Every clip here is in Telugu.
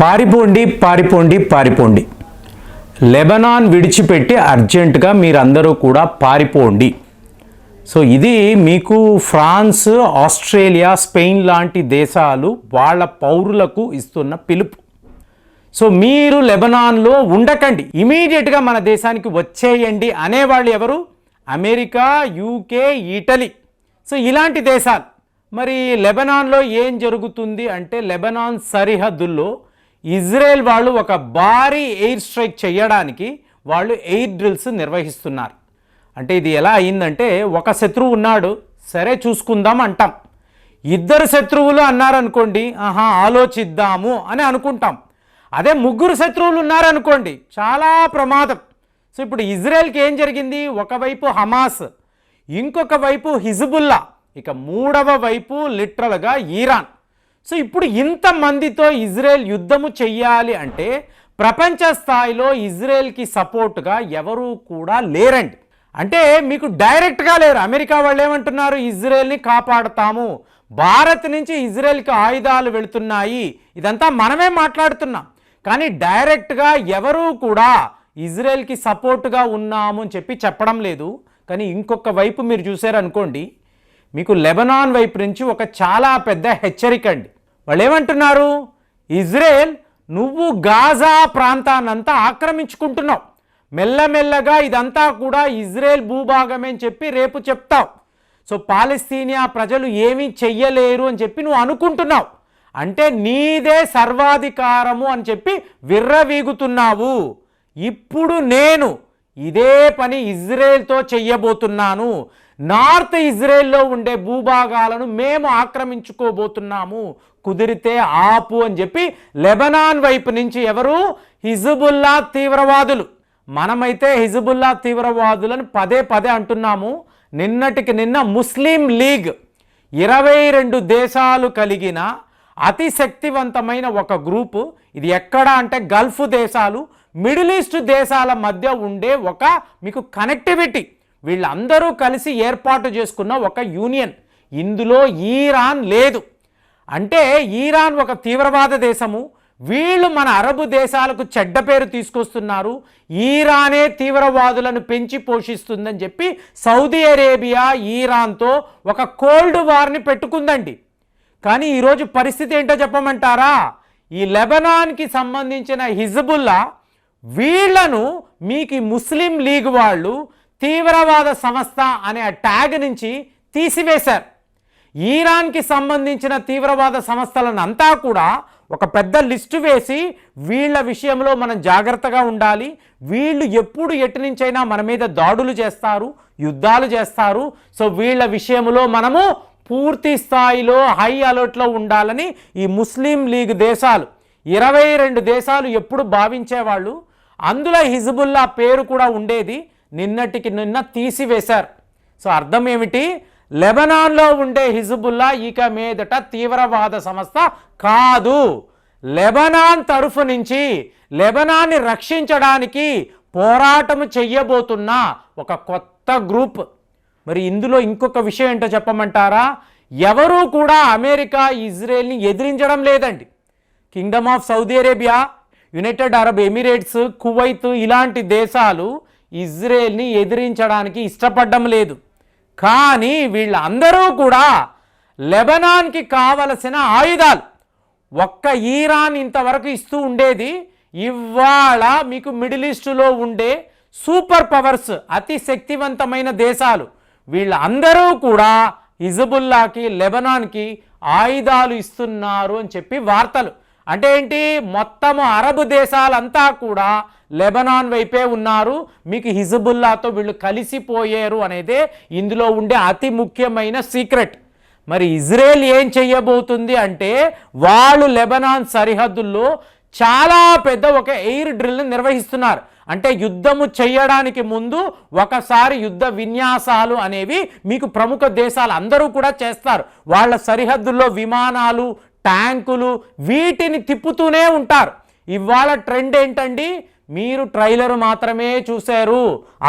పారిపోండి పారిపోండి పారిపోండి. లెబనాన్ విడిచిపెట్టి అర్జెంటుగా మీరందరూ కూడా పారిపోండి. సో ఇది మీకు ఫ్రాన్స్ ఆస్ట్రేలియా స్పెయిన్ లాంటి దేశాలు వాళ్ళ పౌరులకు ఇస్తున్న పిలుపు. సో మీరు లెబనాన్లో ఉండకండి. ఇమీడియట్గా మన దేశానికి వచ్చేయండి అనేవాళ్ళు ఎవరు? America UK Italy. సో ఇలాంటి దేశాలు. మరి లెబనాన్లో ఏం జరుగుతుంది అంటే లెబనాన్ సరిహద్దుల్లో ఇజ్రాయెల్ వాళ్ళు ఒక భారీ ఎయిర్ స్ట్రైక్ చేయడానికి వాళ్ళు ఎయిర్ డ్రిల్స్ నిర్వహిస్తున్నారు. అంటే ఇది ఎలా అయిందంటే ఒక శత్రువు ఉన్నాడు సరే చూసుకుందాం అంటాం. ఇద్దరు శత్రువులు అన్నారనుకోండి ఆహా ఆలోచిద్దాము అని అనుకుంటాం. అదే ముగ్గురు శత్రువులు ఉన్నారనుకోండి చాలా ప్రమాదం. సో ఇప్పుడు ఇజ్రాయెల్కి ఏం జరిగింది? ఒకవైపు హమాస్ ఇంకొక వైపు హిజ్బుల్లా ఇక మూడవ వైపు లిటరల్గా ఈరాన్ సో ఇప్పుడు ఇంతమందితో ఇజ్రాయెల్ యుద్ధము చెయ్యాలి అంటే ప్రపంచ స్థాయిలో ఇజ్రాయెల్కి సపోర్ట్గా ఎవరూ కూడా లేరండి. అంటే మీకు డైరెక్ట్గా లేరు. అమెరికా వాళ్ళు ఏమంటున్నారు? ఇజ్రాయెల్ని కాపాడతాము. భారత్ నుంచి ఇజ్రాయెల్కి ఆయుధాలు వెళుతున్నాయి. ఇదంతా మనమే మాట్లాడుతున్నాం. కానీ డైరెక్ట్గా ఎవరూ కూడా ఇజ్రాయెల్కి సపోర్ట్గా ఉన్నాము అని చెప్పి చెప్పడం లేదు. కానీ ఇంకొక వైపు మీరు చూసారనుకోండి మీకు లెబనాన్ వైపు నుంచి ఒక చాలా పెద్ద హెచ్చరిక అండి. వాళ్ళు ఏమంటున్నారు ఇజ్రాయెల్ నువ్వు గాజా ప్రాంతాన్నంతా ఆక్రమించుకుంటున్నావు. మెల్లమెల్లగా ఇదంతా కూడా ఇజ్రాయెల్ భూభాగమే అని చెప్పి రేపు చెప్తావు. సో పాలస్తీనియా ప్రజలు ఏమీ చెయ్యలేరు అని చెప్పి నువ్వు అనుకుంటున్నావు. అంటే నీదే సర్వాధికారము అని చెప్పి విర్రవీగుతున్నావు. ఇప్పుడు నేను ఇదే పని ఇజ్రాయెల్తో చెయ్యబోతున్నాను. నార్త్ ఇజ్రాయెల్లో ఉండే భూభాగాలను మేము ఆక్రమించుకోబోతున్నాము. కుదిరితే ఆపు అని చెప్పి లెబనాన్ వైపు నుంచి ఎవరు? హిజబుల్లా తీవ్రవాదులు. మనమైతే హిజబుల్లా తీవ్రవాదులను పదే పదే అంటున్నాము. నిన్నటికి నిన్న ముస్లిం లీగ్ ఇరవై రెండు దేశాలు కలిగిన అతి శక్తివంతమైన ఒక గ్రూపు. ఇది ఎక్కడ అంటే గల్ఫ్ దేశాలు. మిడిల్ ఈస్ట్ దేశాల మధ్య ఉండే ఒక మీకు కనెక్టివిటీ. వీళ్ళందరూ కలిసి ఏర్పాటు చేసుకున్న ఒక యూనియన్. ఇందులో ఈరాన్ లేదు. అంటే ఈరాన్ ఒక తీవ్రవాద దేశము. వీళ్ళు మన అరబు దేశాలకు చెడ్డ పేరు తీసుకొస్తున్నారు. ఈరానే తీవ్రవాదులను పెంచి పోషిస్తుందని చెప్పి సౌదీ అరేబియా ఈరాన్తో ఒక కోల్డ్ వార్ని పెట్టుకుందండి. కానీ ఈరోజు పరిస్థితి ఏంటో చెప్పమంటారా? ఈ లెబనాన్కి సంబంధించిన హిజబుల్లా వీళ్ళను మీకు ముస్లిం లీగ్ వాళ్ళు తీవ్రవాద సంస్థ అనే ట్యాగ్ నుంచి తీసివేశారు. ఈరాన్కి సంబంధించిన తీవ్రవాద సంస్థలను అంతా కూడా ఒక పెద్ద లిస్టు వేసి వీళ్ళ విషయంలో మనం జాగ్రత్తగా ఉండాలి. వీళ్ళు ఎప్పుడు ఎటు నుంచైనా మన మీద దాడులు చేస్తారు యుద్ధాలు చేస్తారు. సో వీళ్ళ విషయంలో మనము పూర్తి స్థాయిలో హై అలర్ట్లో ఉండాలని ఈ ముస్లిం లీగ్ దేశాలు ఇరవై రెండు దేశాలు ఎప్పుడు భావించేవాళ్ళు. అందులో హిజ్బుల్లా పేరు కూడా ఉండేది. నిన్నటికి నిన్న తీసివేశారు. సో అర్థం ఏమిటి? లెబనాన్లో ఉండే హిజుబుల్లా ఇక మీదట తీవ్రవాద సంస్థ కాదు. లెబనాన్ తరఫు నుంచి లెబనాన్ని రక్షించడానికి పోరాటం చెయ్యబోతున్న ఒక కొత్త గ్రూప్. మరి ఇందులో ఇంకొక విషయం ఏంటో చెప్పమంటారా? ఎవరూ కూడా అమెరికా ఇజ్రాయెల్ని ఎదిరించడం లేదండి. Kingdom of Saudi Arabia United Arab Emirates Kuwait ఇలాంటి దేశాలు ఇజ్రాయెల్ని ఎదిరించడానికి ఇష్టపడడం లేదు. కానీ వీళ్ళందరూ కూడా లెబనాన్కి కావలసిన ఆయుధాలు. ఒక్క ఈరాన్ ఇంతవరకు ఇస్తూ ఉండేది ఇవాళ మీకు మిడిల్ ఈస్టులో ఉండే సూపర్ పవర్స్ అతి శక్తివంతమైన దేశాలు. వీళ్ళందరూ కూడా హిజబుల్లాకి లెబనాన్కి ఆయుధాలు ఇస్తున్నారు అని చెప్పి వార్తలు. అంటే ఏంటి మొత్తము అరబ్ దేశాలంతా కూడా లెబనాన్ వైపే ఉన్నారు. మీకు హిజబుల్లాతో వీళ్ళు కలిసిపోయారు అనేదే ఇందులో ఉండే అతి ముఖ్యమైన సీక్రెట్. మరి ఇజ్రాయెల్ ఏం చెయ్యబోతుంది అంటే వాళ్ళు లెబనాన్ సరిహద్దుల్లో చాలా పెద్ద ఒక ఎయిర్ డ్రిల్ని నిర్వహిస్తున్నారు. అంటే యుద్ధము చేయడానికి ముందు ఒకసారి యుద్ధ విన్యాసాలు అనేవి మీకు ప్రముఖ దేశాలు అందరూ కూడా చేస్తారు. వాళ్ళ సరిహద్దుల్లో విమానాలు ట్యాంకులు వీటిని తిప్పుతూనే ఉంటారు. ఇవాళ ట్రెండ్ ఏంటండి? మీరు ట్రైలర్ మాత్రమే చూశారు.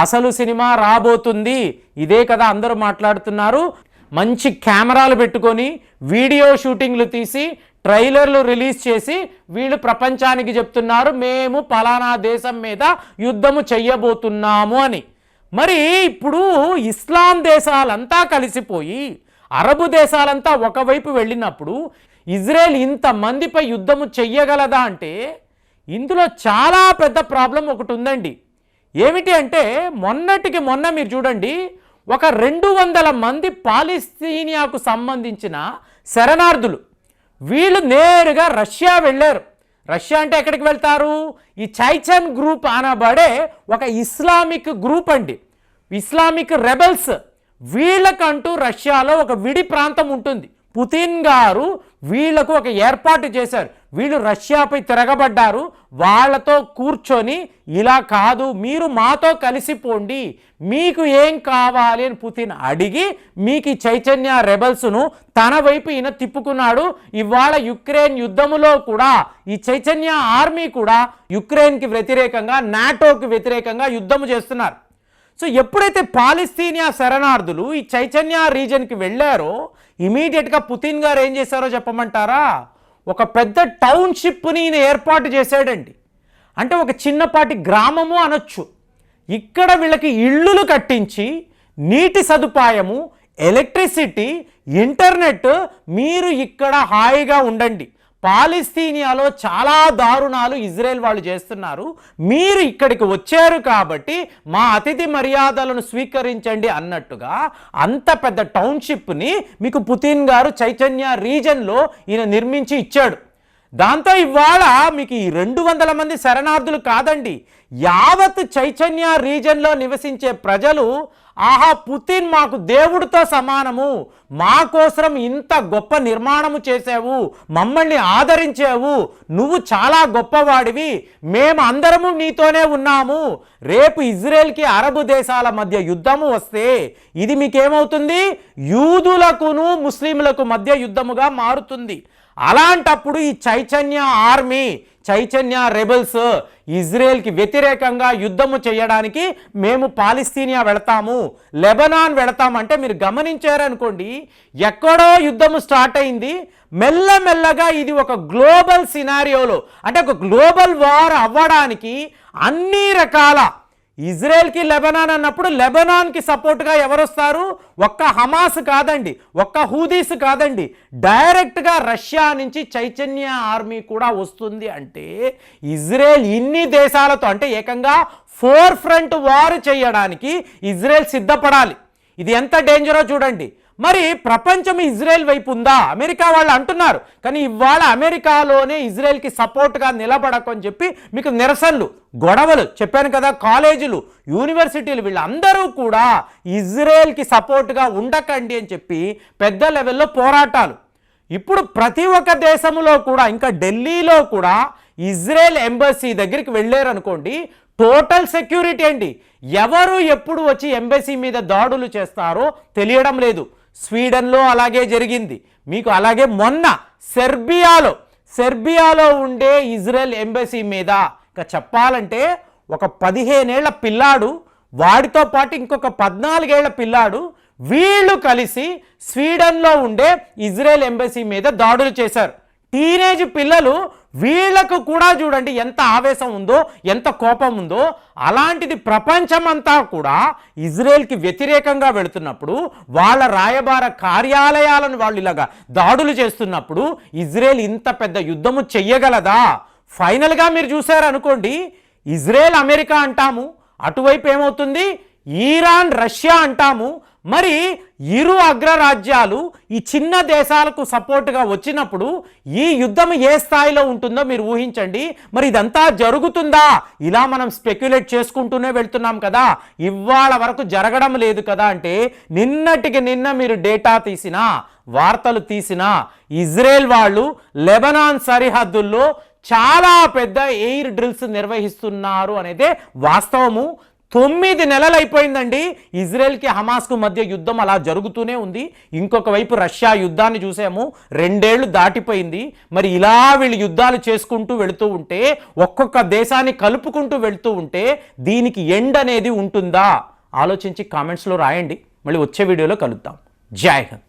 అసలు సినిమా రాబోతుంది. ఇదే కదా అందరూ మాట్లాడుతున్నారు. మంచి కెమెరాలు పెట్టుకొని వీడియో షూటింగ్లు తీసి ట్రైలర్లు రిలీజ్ చేసి వీళ్ళు ప్రపంచానికి చెప్తున్నారు మేము పలానా దేశం మీద యుద్ధము చెయ్యబోతున్నాము అని. మరి ఇప్పుడు ఇస్లాం దేశాలంతా కలిసిపోయి అరబు దేశాలంతా ఒకవైపు వెళ్ళినప్పుడు ఇజ్రాయెల్ ఇంతమందిపై యుద్ధము చెయ్యగలదా అంటే ఇందులో చాలా పెద్ద ప్రాబ్లం ఒకటి ఉందండి. ఏమిటి అంటే మొన్నటికి మొన్న మీరు చూడండి ఒక రెండు వందల మంది పాలిస్తీనియాకు సంబంధించిన శరణార్థులు వీళ్ళు నేరుగా రష్యా వెళ్ళారు. రష్యా అంటే ఎక్కడికి వెళ్తారు? ఈ చైచన్ గ్రూప్ అనబడే ఒక ఇస్లామిక్ గ్రూప్ అండి. ఇస్లామిక్ రెబెల్స్ వీళ్ళకంటూ రష్యాలో ఒక విడి ప్రాంతం ఉంటుంది. పుతిన్ గారు వీళ్ళకు ఒక ఏర్పాటు చేశారు. వీళ్ళు రష్యాపై తిరగబడ్డారు. వాళ్ళతో కూర్చొని ఇలా కాదు మీరు మాతో కలిసిపోండి. మీకు ఏం కావాలి అని పుతిన్ అడిగి మీకు ఈ చైతన్య రెబల్స్ను తన వైపు ఈయన తిప్పుకున్నాడు. ఇవాళ యుక్రెయిన్ యుద్ధములో కూడా ఈ చైతన్య ఆర్మీ కూడా యుక్రెయిన్కి వ్యతిరేకంగా నాటోకి వ్యతిరేకంగా యుద్ధము చేస్తున్నారు. సో ఎప్పుడైతే పాలిస్తీనియా శరణార్థులు ఈ చైతన్య రీజన్కి వెళ్ళారో ఇమీడియట్గా పుతిన్ గారు ఏం చేశారో చెప్పమంటారా? ఒక పెద్ద టౌన్షిప్ని ఈయన ఏర్పాటు చేశాడండి. అంటే ఒక చిన్నపాటి గ్రామము అనొచ్చు. ఇక్కడ వీళ్ళకి ఇళ్ళులు కట్టించి నీటి సదుపాయము ఎలక్ట్రిసిటీ ఇంటర్నెట్ మీరు ఇక్కడ హాయిగా ఉండండి. పాలిస్తీనియాలో చాలా దారుణాలు ఇజ్రాయెల్ వాళ్ళు చేస్తున్నారు. మీరు ఇక్కడికి వచ్చారు కాబట్టి మా అతిథి మర్యాదలను స్వీకరించండి అన్నట్టుగా అంత పెద్ద టౌన్షిప్ని మీకు పుతిన్ గారు చైతన్య రీజన్లో ఈయన నిర్మించి ఇచ్చాడు. దాంతో ఇవాళ మీకు ఈ రెండు వందల మంది శరణార్థులు కాదండి యావత్ చైతన్య రీజన్లో నివసించే ప్రజలు ఆహా పుతిన్ మాకు దేవుడితో సమానము మా కోసం ఇంత గొప్ప నిర్మాణము చేసావు మమ్మల్ని ఆదరించావు నువ్వు చాలా గొప్పవాడివి మేము అందరము నీతోనే ఉన్నాము రేపు ఇజ్రాయెల్కి అరబు దేశాల మధ్య యుద్ధము వస్తే ఇది మీకేమవుతుంది? యూదులకును ముస్లింలకు మధ్య యుద్ధముగా మారుతుంది. అలాంటప్పుడు ఈ చైతన్య ఆర్మీ చైతన్య రెబల్స్ ఇజ్రాయెల్కి వ్యతిరేకంగా యుద్ధము చేయడానికి మేము పాలిస్తీనియా వెళతాము లెబనాన్ వెళతామంటే మీరు గమనించారనుకోండి ఎక్కడో యుద్ధము స్టార్ట్ అయింది మెల్లమెల్లగా ఇది ఒక గ్లోబల్ సినారియోలో అంటే ఒక గ్లోబల్ వార్ అవ్వడానికి అన్ని రకాల ఇజ్రాయెల్కి లెబనాన్ అన్నప్పుడు లెబనాన్కి సపోర్ట్గా ఎవరు వస్తారు ఒక్క హమాస్ కాదండి ఒక్క హూదీస్ కాదండి. డైరెక్ట్గా రష్యా నుంచి చైతన్య ఆర్మీ కూడా వస్తుంది అంటే ఇజ్రాయెల్ ఇన్ని దేశాలతో అంటే ఏకంగా ఫోర్ ఫ్రంట్ వార్ చేయడానికి ఇజ్రాయెల్ సిద్ధపడాలి. ఇది ఎంత డేంజరో చూడండి. మరి ప్రపంచం ఇజ్రాయెల్ వైపు ఉందా? అమెరికా వాళ్ళు అంటున్నారు. కానీ ఇవాళ అమెరికాలోనే ఇజ్రాయెల్కి సపోర్ట్గా నిలబడకని చెప్పి మీకు నిరసనలు గొడవలు చెప్పాను కదా కాలేజీలు యూనివర్సిటీలు వీళ్ళందరూ కూడా ఇజ్రాయెల్కి సపోర్ట్గా ఉండకండి అని చెప్పి పెద్ద లెవెల్లో పోరాటాలు. ఇప్పుడు ప్రతి ఒక్క దేశంలో కూడా ఇంకా ఢిల్లీలో కూడా ఇజ్రాయెల్ ఎంబసీ దగ్గరికి వెళ్ళారు అనుకోండి టోటల్ సెక్యూరిటీ అండి ఎవరు ఎప్పుడు వచ్చి ఎంబసీ మీద దాడులు చేస్తారో తెలియడం లేదు. స్వీడన్లో అలాగే జరిగింది. మీకు అలాగే మొన్న సెర్బియాలో సెర్బియాలో ఉండే ఇజ్రాయెల్ ఎంబసీ మీద ఇంకా చెప్పాలంటే ఒక పదిహేనేళ్ళ పిల్లాడు వాడితో పాటు ఇంకొక పద్నాలుగేళ్ళ పిల్లాడు వీళ్ళు కలిసి స్వీడన్లో ఉండే ఇజ్రాయెల్ ఎంబసీ మీద దాడులు చేశారు. టీనేజ్ పిల్లలు వీళ్ళకు కూడా చూడండి ఎంత ఆవేశం ఉందో ఎంత కోపం ఉందో అలాంటిది ప్రపంచమంతా కూడా ఇజ్రాయెల్కి వ్యతిరేకంగా వెళుతున్నప్పుడు వాళ్ళ రాయబార కార్యాలయాలను వాళ్ళు ఇలాగా దాడులు చేస్తున్నప్పుడు ఇజ్రాయెల్ ఇంత పెద్ద యుద్ధము చెయ్యగలదా? ఫైనల్గా మీరు చూశారనుకోండి ఇజ్రాయెల్ అమెరికా అంటాము అటువైపు ఏమవుతుంది? ఈరాన్ రష్యా అంటాము మరి ఇరు అగ్రరాజ్యాలు ఈ చిన్న దేశాలకు సపోర్ట్గా వచ్చినప్పుడు ఈ యుద్ధం ఏ స్థాయిలో ఉంటుందో మీరు ఊహించండి. మరి ఇదంతా జరుగుతుందా? ఇలా మనం స్పెక్యులేట్ చేసుకుంటూనే వెళ్తున్నాం కదా. ఇవాళ వరకు జరగడం లేదు కదా అంటే నిన్నటికి నిన్న మీరు డేటా తీసినా వార్తలు తీసినా ఇజ్రాయెల్ వాళ్ళు లెబనాన్ సరిహద్దుల్లో చాలా పెద్ద ఎయిర్ డ్రిల్స్ నిర్వహిస్తున్నారు అనేది వాస్తవము. తొమ్మిది నెలలు అయిపోయిందండి. ఇజ్రాయెల్కి హమాస్కు మధ్య యుద్ధం అలా జరుగుతూనే ఉంది. ఇంకొక వైపు రష్యా యుద్ధాన్ని చూసాము. రెండేళ్ళు దాటిపోయింది. మరి ఇలా వీళ్ళు యుద్ధాలు చేసుకుంటూ వెళుతూ ఉంటే ఒక్కొక్క దేశాన్ని కలుపుకుంటూ వెళుతూ ఉంటే దీనికి ఎండ్ అనేది ఉంటుందా? ఆలోచించి కామెంట్స్లో రాయండి. మళ్ళీ వచ్చే వీడియోలో కలుద్దాం. జై హింద్.